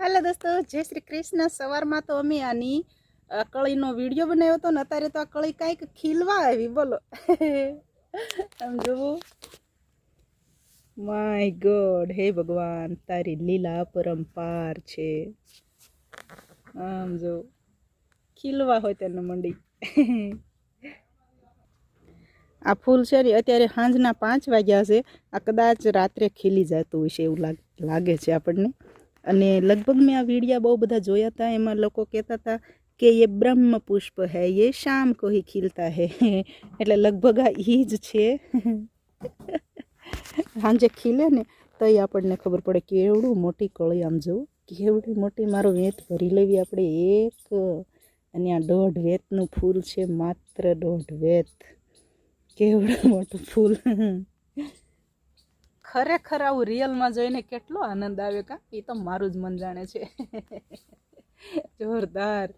હાલો દોસ્તો, જય શ્રી કૃષ્ણ. સવારમાં તો અમે આની કળીનો વીડિયો બનાવ્યો હતો ને અત્યારે તો આ કળી કાંઈક ખીલવા આવી, બોલો. આમ જોવું. માય ગોડ હે ભગવાન, તારી લીલા પરંપાર છે. આમ જો, ખીલવા હોય તેનું મંડી. આ ફૂલ છે ને, અત્યારે સાંજના પાંચ વાગ્યા છે. આ કદાચ રાત્રે ખીલી જતું હશે એવું લાગે છે આપણને. અને લગભગ મેં આ વિડિયા બહુ બધા જોયા હતા એમાં લોકો કહેતા હતા કે એ બ્રહ્મ પુષ્પ હૈ, એ શામ કો ખીલતા હૈ. એટલે લગભગ આ એ જ છે. સાંજે ખીલે ને તો એ આપણને ખબર પડે કેવડું મોટી કળી આમ જોવું. કેવડી મોટી મારો વેત ભરી લેવી આપણે એક. અને આ દોઢ વેતનું ફૂલ છે માત્ર દોઢ વેત. કેવડું મોટું ફૂલ. ખરેખર આવું રિયલમાં જોઈને કેટલો આનંદ આવે કા? એ તો મારું જ મન જાણે છે. જોરદાર.